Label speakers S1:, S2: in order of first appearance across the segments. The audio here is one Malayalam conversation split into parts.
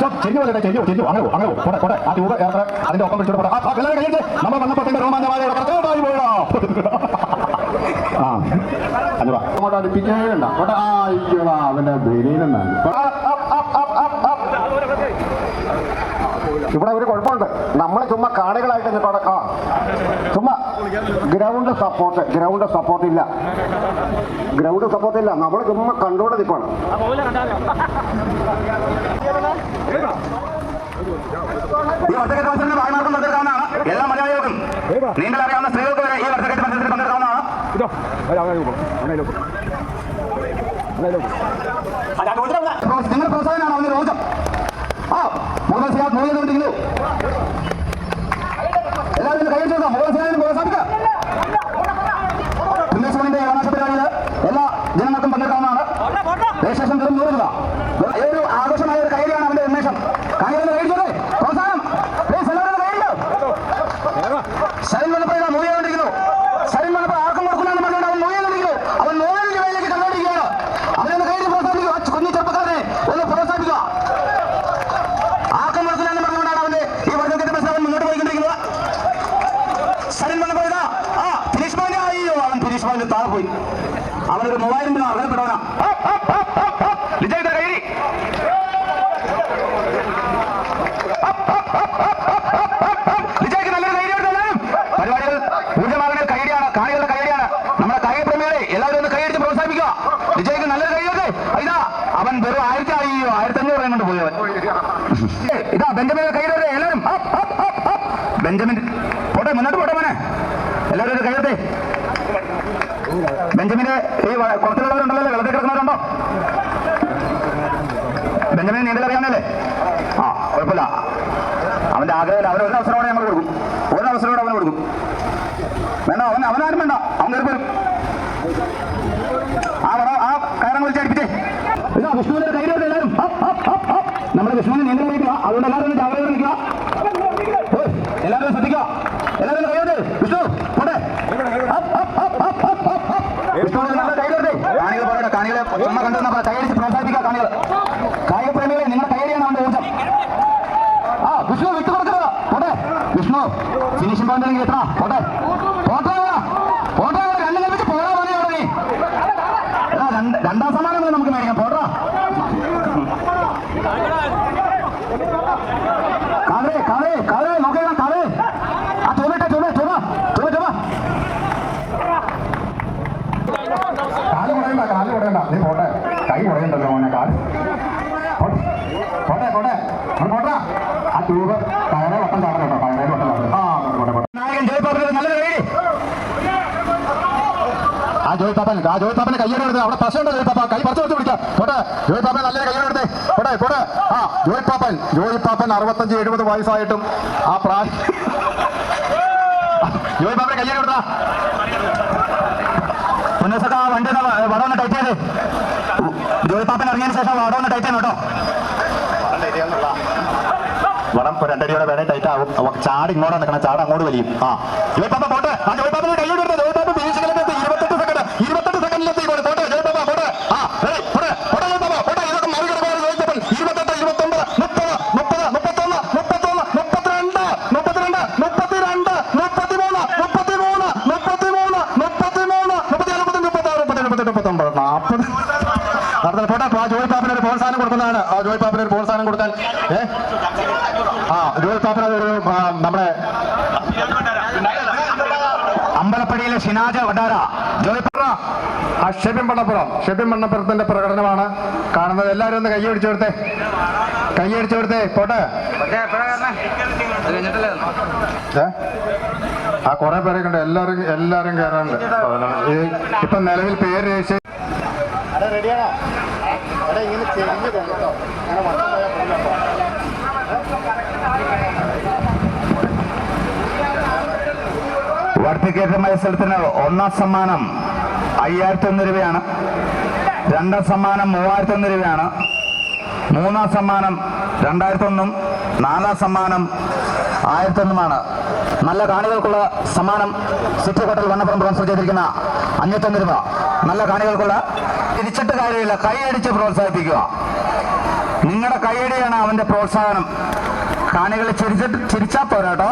S1: അങ്ങനെ അങ്ങനെ ആ ട്യൂബ് ഏറെ അതിന്റെ ഒപ്പം ആ, എല്ലാവരും നമ്മൾ വന്നപ്പോഴത്തേക്ക് രോമാഞ്ചമായ പ്രത്യേകമായി ആ അഞ്ഞൂറ
S2: അങ്ങോട്ട് അടുപ്പിക്കേണ്ട അവിടെ ആ അവന്റെ ഇവിടെ ഒരു കുഴപ്പമുണ്ട്. നമ്മൾ ചുമ്മാ കാണികളായിട്ട് നിൽക്കോടെ ആ ചുമ്മാ ഗ്രൗണ്ട് സപ്പോർട്ട് ഗ്രൗണ്ട് സപ്പോർട്ട് ഇല്ല. ഗ്രൗണ്ട് സപ്പോർട്ട് ഇല്ല. നമ്മൾ ചുമ്മാ കണ്ടുകൊണ്ട് നിൽക്കണം.
S1: ഈ വർദ്ധകേറ്റ് മത്സരത്തിൽ ഭാഗമാർക്കും പങ്കെടുക്കാവുന്നതാണ് എല്ലാ മലയാളികൾക്കും നീന്തൽ അറിയാവുന്ന സ്ത്രീകൾക്ക് വരെ ഈ വർദ്ധകേറ്റ് മത്സരത്തിൽ പങ്കെടുക്കാവുന്നതാണ്. നിങ്ങൾ പ്രോത്സാഹനമാണ് അവന്റെ രോഗം ആ മുഹമ്മദ് സിയാദ് മൂന്ന് കൊണ്ടിരിക്കുന്നു എല്ലാവരും കൈയടിച്ചു കൊടുക്കാം മുഹമ്മദ് സിയാദിനെ പ്രോത്സാഹിപ്പിക്കാം. ഉന്മേഷമണിന്റെ ഓണാശ പരിപാടിയിൽ എല്ലാ ജനങ്ങൾക്കും പങ്കെടുക്കാവുന്നതാണ്. രജിസ്ട്രേഷൻ വെറും നൂറ് രൂപ. ഏതൊരു ആഘോഷമായ ഒരു കൈയടിയാണ് അവന്റെ ഉന്മേഷം കാണികളൊന്ന് കൈയടിച്ചോട്ടെ പ്രോത്സാഹനം പ്ലീസ് എല്ലാവരും ഒന്ന് കൈയടിച്ചോ ശരൺ വന്നപ്പോൾ ഇതാ മൂവി കണ്ടിരിക്കുന്നു ശരൺ വന്നപ്പോൾ ആർക്കും കൊടുക്കണമെന്ന് പറഞ്ഞുകൊണ്ട് അവൻ മൂവി കണ്ടിരിക്കുന്നു അവൻ നൂറ് രൂപയിലേക്ക് കണ്ടുകൊണ്ടിരിക്കുകയാണ് അവനൊന്ന് കൈയടി പ്രോത്സാഹിപ്പിക്കുക ആ കുഞ്ഞു ചെറുപ്പക്കാരനെ ഒന്ന് പ്രോത്സാഹിപ്പിക്കുക ആർക്കും കൊടുക്കില്ലെന്ന് പറഞ്ഞുകൊണ്ടാണ് അവന്റെ ഈ വർദ്ധത്തിന്റെ പ്രശ്നം മുന്നോട്ട് പോയിക്കൊണ്ടിരിക്കുന്നത് ശരൺ വന്നപ്പോൾ ഇതാ ആ ഫിനിഷ് പോയിന്റ് അയ്യോ അവൻ ഫിനിഷ് പോയിന്റ് താഴെ പോയി അവനൊരു മൂവായിരം രൂപ അർഹതപ്പെടവനാ വിജയ് കൈരി വിജയ്ക്ക് നല്ലൊരു കൈഡി എടുത്തു എല്ലാവരും പരിപാടികൾ ഊർജമാകുന്ന കൈഡിയാണ് കാണികളുടെ കൈഡിയാണ് നമ്മുടെ കായിക പ്രേമികളെ എല്ലാവരും ഒന്ന് കൈയടിച്ച് പ്രോത്സാഹിപ്പിക്കുക വിജയ്ക്ക് നല്ലൊരു കൈയ്യോട്ടെ ഇതാ അവൻ വെറും താഴെ പോയി. അവരൊരു മൂവായിരം രൂപ പോയവൻ ഇതാ ബെഞ്ചമിന്റെ കൈയിലെ എല്ലാവരും. ബെഞ്ചമിൻ പോട്ടെ മുന്നോട്ട് പോട്ടെ മോനെ. എല്ലാവരും ഒരു ബെഞ്ചമിന്റെ ഈ കുളത്തിലുള്ളവരുണ്ടല്ലോ വെള്ളത്തിൽ കിടക്കുന്നവരുണ്ടോ? ബെഞ്ചമിന് നീന്തൽ അറിയാമല്ലേ ആ കുഴപ്പമില്ല. അവന്റെ ആഗ്രഹം അവൻ ഒരു അവസരം കൂടെ ഞങ്ങൾ കൊടുക്കും. ഒരു അവസരം കൂടെ അവന് കൊടുക്കും. വേണ്ട അവൻ അവനാരും വേണ്ട. അവൻ കയറി വരും ആ വട ആ കയറം വിളിച്ച് അടിപ്പിച്ചേ ഇതാ വിഷ്ണുവിന്റെ കൈയിലോട്ട് എല്ലാവരും up, up, up, up. നമ്മുടെ വിഷ്ണുവിനെ നീന്തൽ കളിക്കുക അതുകൊണ്ട് എല്ലാവരും ഒന്ന് ജാഗ്രത നിൽക്കുക ഓയ്, എല്ലാവരും ശ്രദ്ധിക്കുക എല്ലാവരും കൈയോട്ട് വിഷ്ണു പോട്ടെ Up, up, up, up, up, up, up. വിഷ്ണുവിന് നല്ല കൈയിലോട്ട് കാണികൾ പറയട്ടെ കാണികളെ ചുമ്മാ കണ്ടു കൈയടിച്ച് പ്രോത്സാഹിപ്പിക്കുക കാണികൾ കായിക പ്രേമികളെ നിങ്ങളുടെ കൈയടിയാണ് അവന്റെ ഊർജം ആ വിഷ്ണു വിട്ടു കൊടുക്കരുത് പോട്ടെ വിഷ്ണു ഫിനിഷിംഗ് പോയിന്റ് എത്ര പോട്ടെ പോട്ടെ പോട്ടെ രണ്ടും കൽപ്പിച്ച് പോരാ പോലെ അവിടെ നീ രണ്ട് സമ്മാനം കൂടെ നമുക്ക് മേടിക്കാം പോട്ടെ കാവേ കാവേ കാവേ നോക്കിയാ കാവേ ആ ചോദിട്ടെ ചോദ ചോദ ചോദ ചോദ
S2: കാൽ കുടയണ്ട കാൽ കുടയണ്ട നീ പോട്ടെ കൈ കുടയണ്ടല്ലോ മോനെ കാൽ പോട്ടെ പോട്ടെ പോട്ടെ പോട്ടെ ആ ട്യൂബ് ടയറെ വട്ടം ചാടണം കേട്ടോ ടയറെ വട്ടം ചാടണം ആ പോട്ടെ പോട്ടെ
S1: നായകൻ ജോയ് പാപ്പന് നല്ലൊരു കൈ ആ ജോയ് പാപ്പൻ ആ ജോയ് പാപ്പനെ കയ്യോടെ എടുത്ത് അവിടെ പശയുണ്ട് കൈ പറിച്ചു കൊടുത്ത് പിടിക്കാം. പോട്ടെ. കയ്യോടെ എടുത്തേ പോട്ടെ പോട്ടെ. ആ ജോയ് പാപ്പൻ ജോയ് പാപ്പൻ അറുപത്തഞ്ച് എഴുപത് വയസ്സായിട്ടും ആ പ്രായം ജോയ് പാപ്പനെ കയ്യോടെ എടുത്താ പുനസക്ക വണ്ടി വടം ടൈറ്റ് ചെയ്ത്. ജോയ് പാപ്പൻ ഇറങ്ങിയതിന് ശേഷം വടം ടൈറ്റ് ചെയ്യണം കേട്ടോ. വടം രണ്ടടിയോടെ വേണേ ടൈറ്റ് ആവും. ചാട് ഇങ്ങോട്ട് നിൽക്കണം ചാട് അങ്ങോട്ട് വലിയും. ആ ജോയ് പാപ്പ പോട്ടെ. ആ ജോയ് പാപ്പ നടത്തണം പോട്ടെ ആ ജോയ് പാപ്പന് ഒരു പ്രോത്സാഹനം കൊടുക്കുന്നതാണ്. ആ ജോയ് പാപ്പന് ഒരു പ്രോത്സാഹനം കൊടുക്കാൻ ഏ? ആ ജോയ് പാപ്പിന് ഒരു നമ്മുടെ അമ്പലപ്പടിയിലെ ഷിനാജ വഡാര. ജോയ്
S2: ആ ഷെബിൻ മണ്ണപ്പുറം ഷെബിൻ മണ്ണപ്പുറത്തിന്റെ പ്രകടനമാണ് കാണുന്നത്. എല്ലാവരും ഒന്ന് കൈയടിച്ചു കൊടുത്തേ. കൈയടിച്ചു കൊടുത്തേ. പോട്ടെ? ആ കുറെ പേരൊക്കെ കണ്ട് എല്ലാവരും എല്ലാവരും കയറാനുണ്ട് ഇപ്പൊ നിലവിൽ പേര് രജിസ്റ്റർ
S1: വർദ്ധിക്കേറ്റ മത്സരത്തിന് ഒന്നാം സമ്മാനം അയ്യായിരത്തി ഒന്ന് രൂപയാണ്. രണ്ടാം സമ്മാനം മൂവായിരത്തി ഒന്ന് രൂപയാണ്. മൂന്നാം സമ്മാനം രണ്ടായിരത്തി ഒന്നും നാലാം സമ്മാനം ആയിരത്തി ഒന്നുമാണ് നല്ല കാണികൾക്കുള്ള സമ്മാനം സിറ്റി ഹോട്ടൽ വണ്ണപ്പുറം സ്പോൺസർ ചെയ്തിരിക്കുന്ന അഞ്ഞൂറ്റൊന്ന് രൂപ. നല്ല കാണികൾക്കുള്ള തിരിച്ചിട്ട് കാര്യമില്ല. കൈയടിച്ച് പ്രോത്സാഹിപ്പിക്കുക. നിങ്ങളുടെ കൈയടിയാണ് അവന്റെ പ്രോത്സാഹനം. കാണികൾ ചിരിച്ചിട്ട് ചിരിച്ചാ പോരാട്ടോ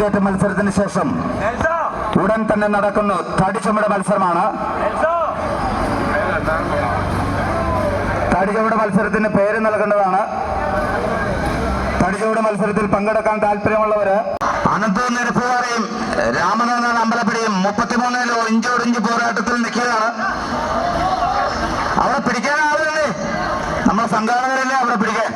S1: കയറ്റ മത്സരത്തിന് ശേഷം ഉടൻ തന്നെ നടക്കുന്നു. തടിച്ചുമട മത്സരമാണ്. തടിചുവട് മത്സരത്തിന് പേര് നൽകേണ്ടതാണ്. തടിചുവട് മത്സരത്തിൽ പങ്കെടുക്കാൻ താല്പര്യമുള്ളവര് അനന്ത നിരപ്പുകാരെയും രാമനാഥൻ അമ്പലപ്പിടിയും മുപ്പത്തിമൂന്നിലോ ഇഞ്ചോടിഞ്ച് പോരാട്ടത്തിൽ നിൽക്കുകയാണ്. അവിടെ പിടിക്കാനാവില്ലേ നമ്മുടെ സംഘാടകരല്ലേ അവിടെ പിടിക്കാൻ?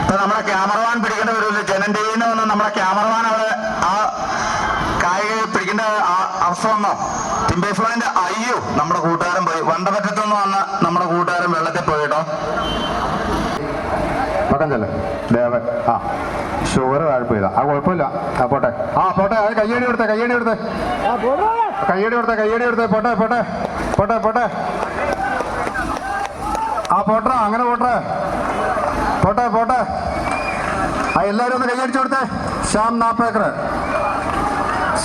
S1: ഇപ്പൊ നമ്മുടെ ക്യാമറമാൻ പിടിക്കേണ്ട വരുമല്ലോ ജനം ചെയ്യുന്ന വന്ന് നമ്മുടെ ക്യാമറമാൻ അവിടെ ആ കായിക പിടിക്കേണ്ട അവസ്ഥ വന്നോ? ടിംബേസ്വാളിന്റെ അയ്യോ നമ്മുടെ കൂട്ടുകാരൻ പോയി. വണ്ടപറ്റത്തുനിന്ന് വന്ന നമ്മുടെ കൂട്ടുകാരൻ വെള്ളത്തിൽ പോയി കേട്ടോ
S2: പക്കം ചെല്ലേ ദേവൻ ആ ഷുഗർ താഴ്പോയതാ ആ കുഴപ്പമില്ല. ആ പോട്ടെ. ആ പോട്ടെ. അത് കയ്യടി കൊടുത്തെ കയ്യടി കൊടുത്തെ. കയ്യടി കൊടുത്തെ കയ്യടി കൊടുത്തെ. പോട്ടെ പോട്ടെ. പോട്ടെ പോട്ടെ. ആ പോട്ടെ. അങ്ങനെ പോട്ടെ. പോട്ടെ പോട്ടെ. ആ എല്ലാവരും ഒന്ന് കയ്യടിച്ചു കൊടുത്തേ. ശ്യാം നാപ്പേക്കർ.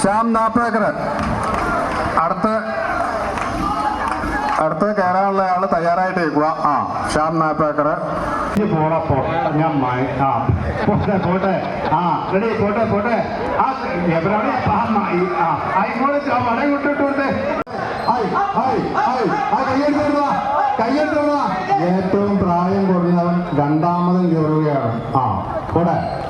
S2: ശ്യാം നാപ്പേക്കർ. അടുത്ത് അടുത്ത് കയറാനുള്ള ആൾ തയ്യാറായിട്ട് ആ ശ്യാം നാപ്പേക്കർ.
S3: പോടാ ഞാൻ ആ. പോട്ടെ പോട്ടെ. ആ റെഡി പോട്ടെ പോട്ടെ. ആ എവരാണ് ആ ഇങ്ങോട്ട് ആ. വടം കൊണ്ടിട്ട് കൊടുത്തേ
S2: ഹായ്, ഹായ്, ഹായ്. ആ കയ്യെടുത്ത് വിടുക, കയ്യെടുത്ത് വിടുക. ഏറ്റവും പ്രായം കുറഞ്ഞവൻ രണ്ടാമതും കയറുകയാണ്. ആ ആ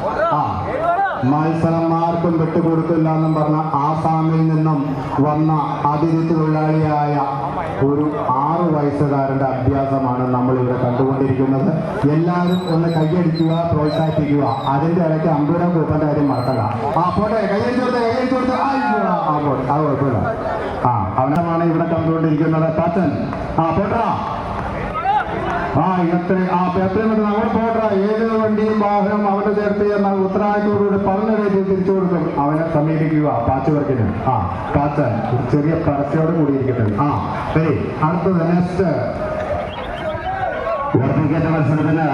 S2: മത്സരന്മാർക്കും വിട്ടുകൊടുക്കില്ല എന്നും പറഞ്ഞ ആസാമിൽ നിന്നും വന്ന അതിഥി തൊഴിലാളിയായ ഒരു ആറ് വയസ്സുകാരന്റെ അഭ്യാസമാണ് നമ്മൾ ഇവിടെ കണ്ടുകൊണ്ടിരിക്കുന്നത്. എല്ലാവരും ഒന്ന് കൈയടിക്കുക പ്രോത്സാഹിപ്പിക്കുക. അതിന്റെ ഇടയ്ക്ക് അമ്പൂരം കൂപ്പന്റെ കാര്യം മറക്കല്ല ആ കൊടുത്തേ ആ ആ ഇവിടെ കണ്ടുകൊണ്ടിരിക്കുന്നത്. പച്ചൻ. ആ പോട്ടാ. ആ എത്ര ആ എത്രയും പെട്ടെന്ന് അങ്ങോട്ട് പോട്ടെ. ഏത് വണ്ടിയും വാഹനം അവന്റെ ചേർത്ത് എന്നാൽ ഉത്തരവാദിത്തോടുകൂടി പറഞ്ഞ രീതിയിൽ തിരിച്ചു കൊടുക്കും. അവനെ സമീപിക്കുക. പാച്ച് വർക്കിന്. ആ പാച്ച. ചെറിയ പരസ്യോട് കൂടിയിരിക്കട്ടെ. ആ ശരി. അടുത്തത് നെക്സ്റ്റ്.
S1: മത്സരത്തിന്